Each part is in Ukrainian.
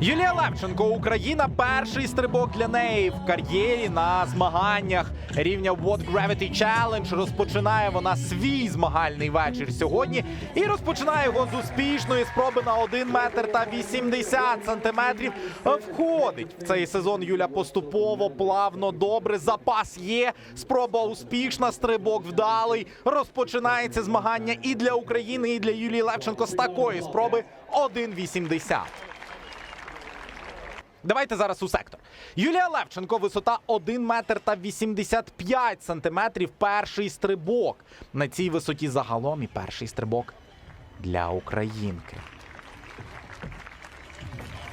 Юлія Левченко, Україна, перший стрибок для неї в кар'єрі на змаганнях рівня What Gravity Challenge. Розпочинає вона свій змагальний вечір сьогодні і розпочинає його з успішної спроби на 1 метр та 80 сантиметрів. Входить в цей сезон Юля поступово, плавно, добре. Запас є. Спроба успішна, стрибок вдалий. Розпочинається змагання і для України, і для Юлії Левченко з такої спроби 1,80. Давайте зараз у сектор. Юлія Левченко, висота 1 метр та 85 сантиметрів. Перший стрибок. На цій висоті загалом і перший стрибок для українки.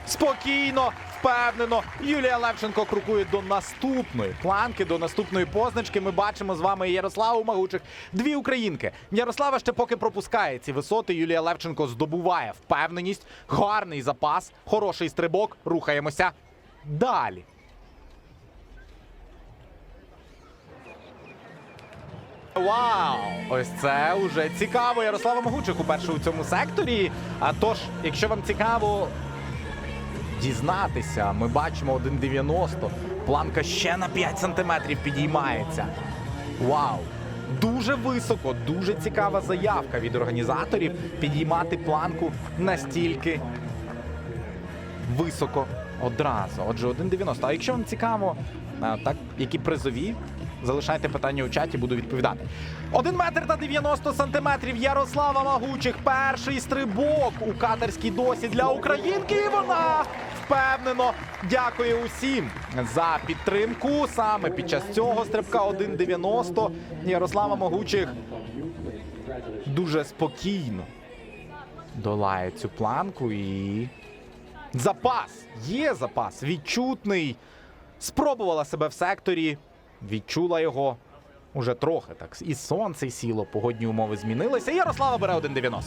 Спокійно, впевнено. Юлія Левченко крокує до наступної планки, до наступної позначки. Ми бачимо з вами Ярославу Магучих. Дві українки. Ярослава ще поки пропускає ці висоти. Юлія Левченко здобуває впевненість, гарний запас, хороший стрибок. Рухаємося далі. Вау! Ось це вже цікаво. Ярослава Могучих уперше у цьому секторі. А тож, якщо вам цікаво дізнатися, ми бачимо 1,90. Планка ще на 5 сантиметрів підіймається. Вау! Дуже високо, дуже цікава заявка від організаторів підіймати планку настільки високо одразу. Отже, 1,90. А якщо вам цікаво, так, які призові, залишайте питання у чаті, буду відповідати. 1 метр та 90 сантиметрів Ярослава Магучих. Перший стрибок у катерській досі для українки. І вона впевнено дякує усім за підтримку. Саме під час цього стрибка 1,90 Ярослава Магучих дуже спокійно долає цю планку і Запас є запас, відчутний. Спробувала себе в секторі, відчула його уже трохи. Так і сонце сіло, погодні умови змінилися. Ярослава бере 1,90.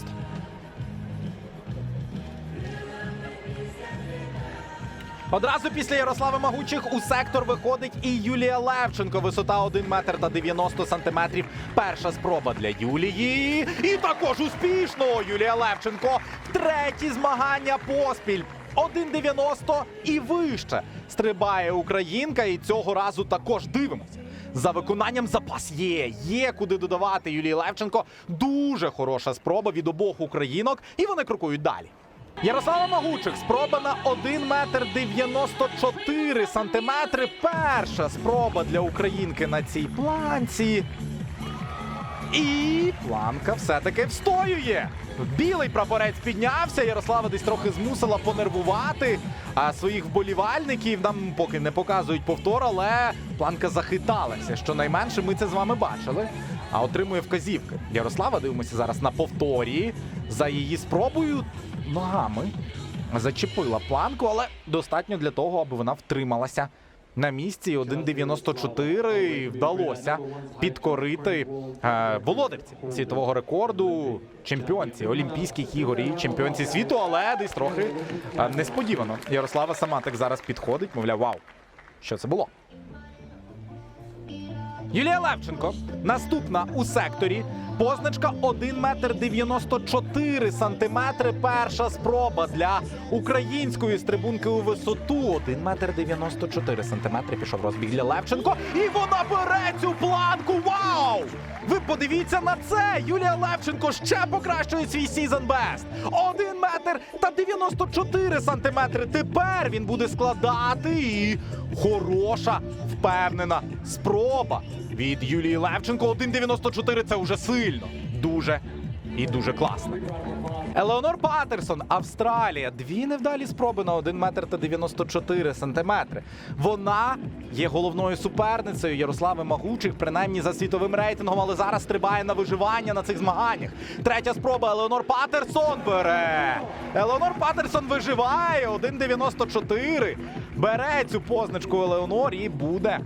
Одразу після Ярослави Магучих у сектор виходить і Юлія Левченко. Висота 1 метр та 90 сантиметрів. Перша спроба для Юлії. І також успішно Юлія Левченко. Треті змагання поспіль. 1,90 і вище стрибає українка, і цього разу також дивимося. За виконанням запас є, є куди додавати Юлії Левченко. Дуже хороша спроба від обох українок, і вони крокують далі. Ярослава Магучих, спроба на 1 метр 94 сантиметри. Перша спроба для українки на цій планці. І планка все-таки встоює. Білий прапорець піднявся. Ярослава десь трохи змусила понервувати а своїх вболівальників. Нам поки не показують повтор, але планка захиталася. Щонайменше ми це з вами бачили. А отримує вказівки. Ярослава дивимося зараз на повторі. За її спробою ногами зачепила планку, але достатньо для того, аби вона втрималася на місці 1,94 вдалося підкорити е, володарці світового рекорду, чемпіонці Олімпійських ігор і чемпіонці світу, але десь трохи е, несподівано. Ярослава сама так зараз підходить, мовляв, вау, що це було? Юлія Левченко наступна у секторі. Позначка 1 метр 94 сантиметри. Перша спроба для української стрибунки у висоту. 1 метр 94 сантиметри. Пішов розбіг для Левченко. І вона бере цю планку. Вау! Ви подивіться на це! Юлія Левченко ще покращує свій сізон бест. 1 метр 94 сантиметри. Тепер він буде складати і хороша, впевнена спроба від Юлії Левченко. 1,94 це вже сильно. Дуже і дуже класно. Елеонор Патерсон, Австралія. Дві невдалі спроби на 1 метр та 94 сантиметри. Вона є головною суперницею Ярослави Магучих, принаймні за світовим рейтингом, але зараз стрибає на виживання на цих змаганнях. Третя спроба Елеонор Патерсон бере. Елеонор Патерсон виживає 1,94. Бере цю позначку Елеонор і буде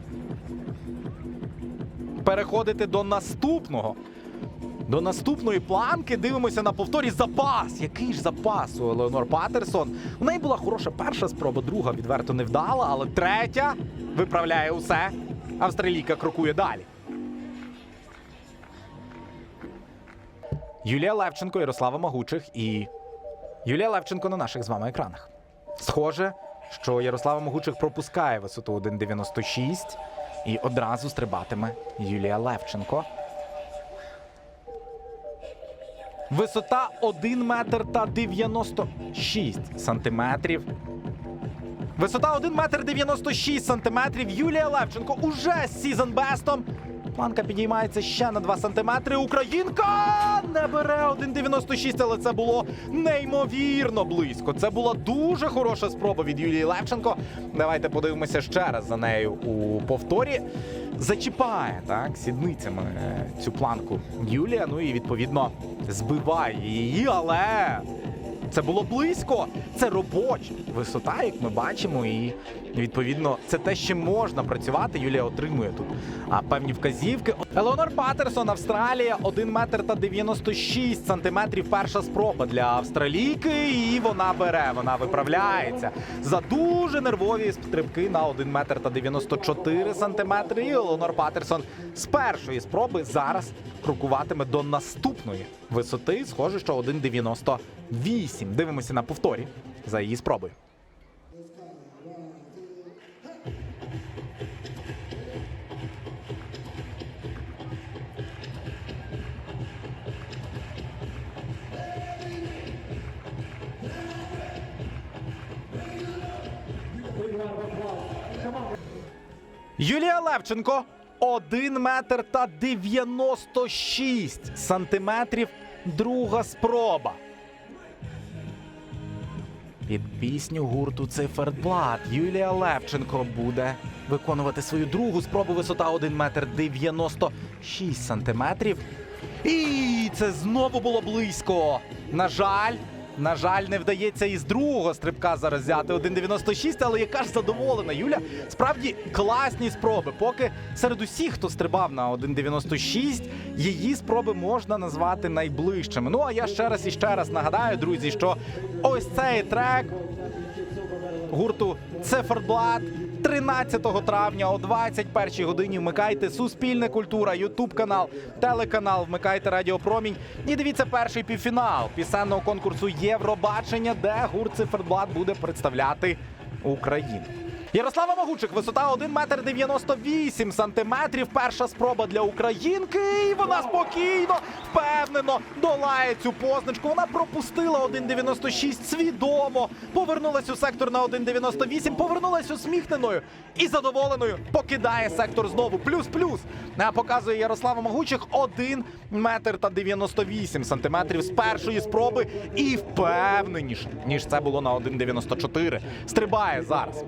переходити до наступного. До наступної планки дивимося на повторі запас. Який ж запас у Елеонор Патерсон? У неї була хороша перша спроба, друга відверто не вдала, але третя виправляє усе. Австралійка крокує далі. Юлія Левченко, Ярослава Магучих і Юлія Левченко на наших з вами екранах. Схоже, що Ярослава Могучих пропускає висоту 1,96 і одразу стрибатиме Юлія Левченко. Висота 1 метр та 96 сантиметрів. Висота 1 метр 96 сантиметрів. Юлія Левченко уже з сізонбестом. Планка підіймається ще на 2 сантиметри. Українка не бере 1,96, але це було неймовірно близько. Це була дуже хороша спроба від Юлії Левченко. Давайте подивимося ще раз за нею у повторі. Зачіпає так сідницями е, цю планку Юлія. Ну і відповідно збиває її, але це було близько. Це робоча висота, як ми бачимо, і відповідно це те, що можна працювати. Юлія отримує тут певні вказівки. Елеонор Патерсон, Австралія, 1 метр та 96 сантиметрів. Перша спроба для австралійки, і вона бере, вона виправляється за дуже нервові стрибки на 1 метр та 94 сантиметри. І Патерсон з першої спроби зараз крокуватиме до наступної висоти. Схоже, що 1,98. Дивимося на повторі за її спробою. Юлія Левченко 1 метр та 96 сантиметрів. Друга спроба. Під пісню гурту Циферблат Юлія Левченко буде виконувати свою другу спробу висота 1 метр 96 сантиметрів. І це знову було близько. На жаль, на жаль, не вдається із другого стрибка зараз взяти 1,96, але яка ж задоволена Юля. Справді класні спроби. Поки серед усіх, хто стрибав на 1,96, її спроби можна назвати найближчими. Ну а я ще раз і ще раз нагадаю, друзі, що ось цей трек гурту Циферблат 13 травня о 21 годині. Вмикайте Суспільне культура, Ютуб канал, телеканал. Вмикайте Радіо Промінь. І дивіться перший півфінал пісенного конкурсу Євробачення, де гурт Циферблат буде представляти Україну. Ярослава Могучих, висота 1 метр 98 сантиметрів. Перша спроба для українки. І вона спокійно, впевнено долає цю позначку. Вона пропустила 1,96 свідомо. Повернулась у сектор на 1,98, повернулась усміхненою і задоволеною. Покидає сектор знову. Плюс-плюс. Показує Ярослава Могучих 1 метр та 98 сантиметрів з першої спроби. І впевненіше, ніж це було на 1,94. Стрибає зараз.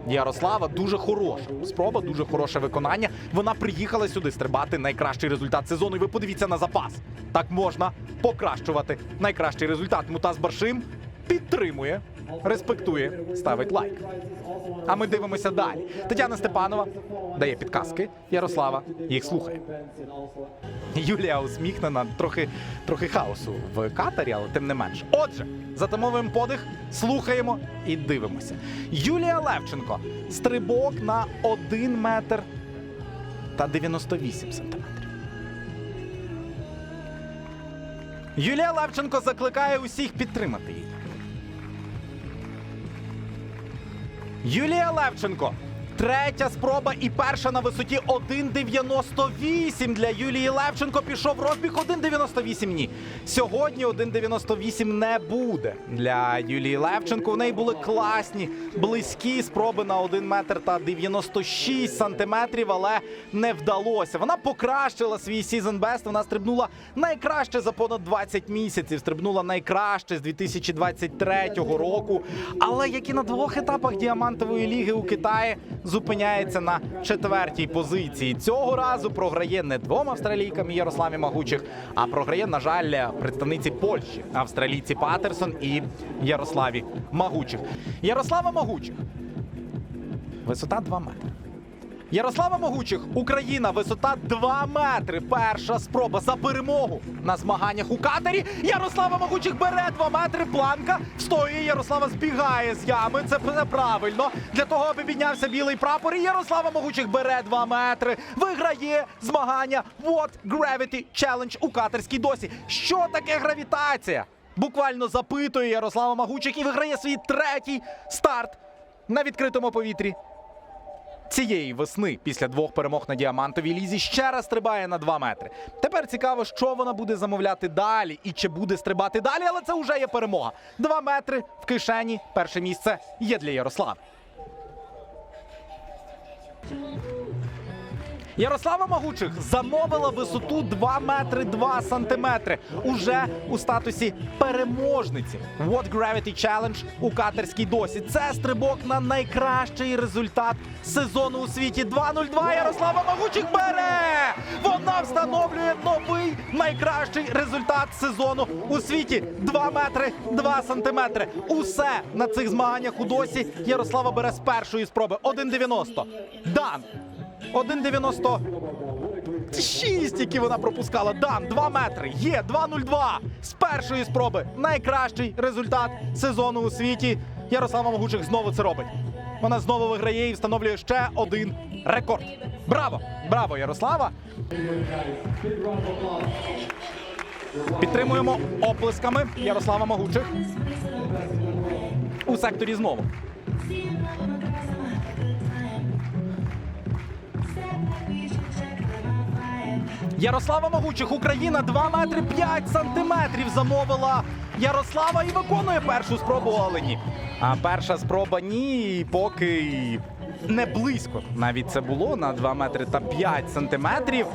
Ярослава дуже хороша. Спроба, дуже хороше виконання. Вона приїхала сюди стрибати найкращий результат сезону. І ви подивіться на запас. Так можна покращувати найкращий результат. Мутаз Баршим підтримує, респектує, ставить лайк. А ми дивимося далі. Тетяна Степанова дає підказки. Ярослава їх слухає. Юлія усміхнена, трохи, трохи хаосу в катері, але тим не менш. Отже, затамовуємо подих, слухаємо і дивимося. Юлія Левченко. Стрибок на 1 метр та 98 сантиметрів. Юлія Левченко закликає усіх підтримати її. Юлія Левченко. Третя спроба і перша на висоті 1,98 для Юлії Левченко. Пішов розбіг 1,98. Ні. Сьогодні 1,98 не буде для Юлії Левченко. В неї були класні, близькі спроби на 1 метр та 96 сантиметрів, але не вдалося. Вона покращила свій сезон бест. Вона стрибнула найкраще за понад 20 місяців. Стрибнула найкраще з 2023 року. Але як і на двох етапах діамантової ліги у Китаї зупиняється на четвертій позиції. Цього разу програє не двом австралійкам Ярославі Магучих, а програє, на жаль, представниці Польщі, австралійці Патерсон і Ярославі Магучих. Ярослава Магучих. Висота 2 метри. Ярослава Могучих, Україна, висота 2 метри. Перша спроба за перемогу на змаганнях у катері. Ярослава Могучих бере 2 метри. Планка встоює. Ярослава збігає з ями. Це неправильно. Для того, аби піднявся білий прапор. Ярослава Могучих бере 2 метри. Виграє змагання What Gravity Challenge у катерській досі. Що таке гравітація? буквально запитує Ярослава Магучик і виграє свій третій старт на відкритому повітрі. Цієї весни після двох перемог на діамантовій лізі ще раз стрибає на 2 метри. Тепер цікаво, що вона буде замовляти далі і чи буде стрибати далі, але це вже є перемога. 2 метри в кишені. Перше місце є для Ярослава. Ярослава Магучих замовила висоту 2 метри 2 сантиметри уже у статусі переможниці. What Gravity Challenge у катерській досі. Це стрибок на найкращий результат сезону у світі. 2.02 Ярослава Магучих бере! Вона встановлює новий найкращий результат сезону у світі. 2 метри 2 сантиметри. Усе на цих змаганнях у досі Ярослава бере з першої спроби. 1.90. Дан. 1,96, які вона пропускала. Дан, 2 метри. Є 2,02 з першої спроби. Найкращий результат сезону у світі. Ярослава Могучих знову це робить. Вона знову виграє і встановлює ще один рекорд. Браво! Браво, Ярослава! Підтримуємо оплесками Ярослава Могучих. У секторі знову. Ярослава Могучих, Україна 2 метри 5 сантиметрів замовила Ярослава і виконує першу спробу Олені. А перша спроба ні, поки не близько. Навіть це було на 2 метри та 5 сантиметрів.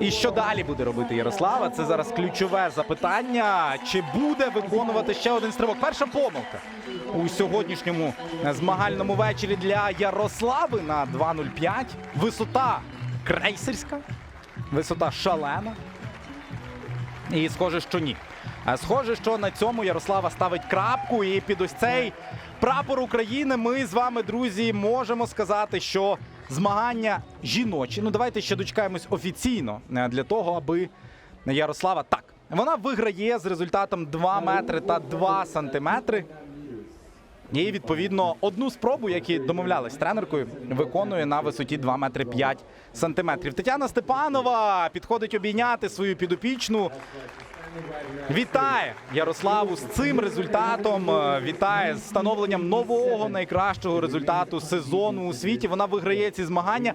І що далі буде робити Ярослава? Це зараз ключове запитання. Чи буде виконувати ще один стрибок? Перша помилка у сьогоднішньому змагальному вечорі для Ярослави на 2.05. Висота крейсерська, висота шалена. І схоже, що ні. Схоже, що на цьому Ярослава ставить крапку, і під ось цей прапор України ми з вами, друзі, можемо сказати, що змагання жіночі. Ну давайте ще дочекаємось офіційно е, для того, аби Ярослава так. Вона виграє з результатом 2 метри та 2 сантиметри. І відповідно одну спробу, як і домовлялись з тренеркою, виконує на висоті 2 метри 5 сантиметрів. Тетяна Степанова підходить обійняти свою підопічну. Вітає Ярославу з цим результатом. е, Вітає з встановленням нового найкращого результату сезону у світі. Вона виграє ці змагання.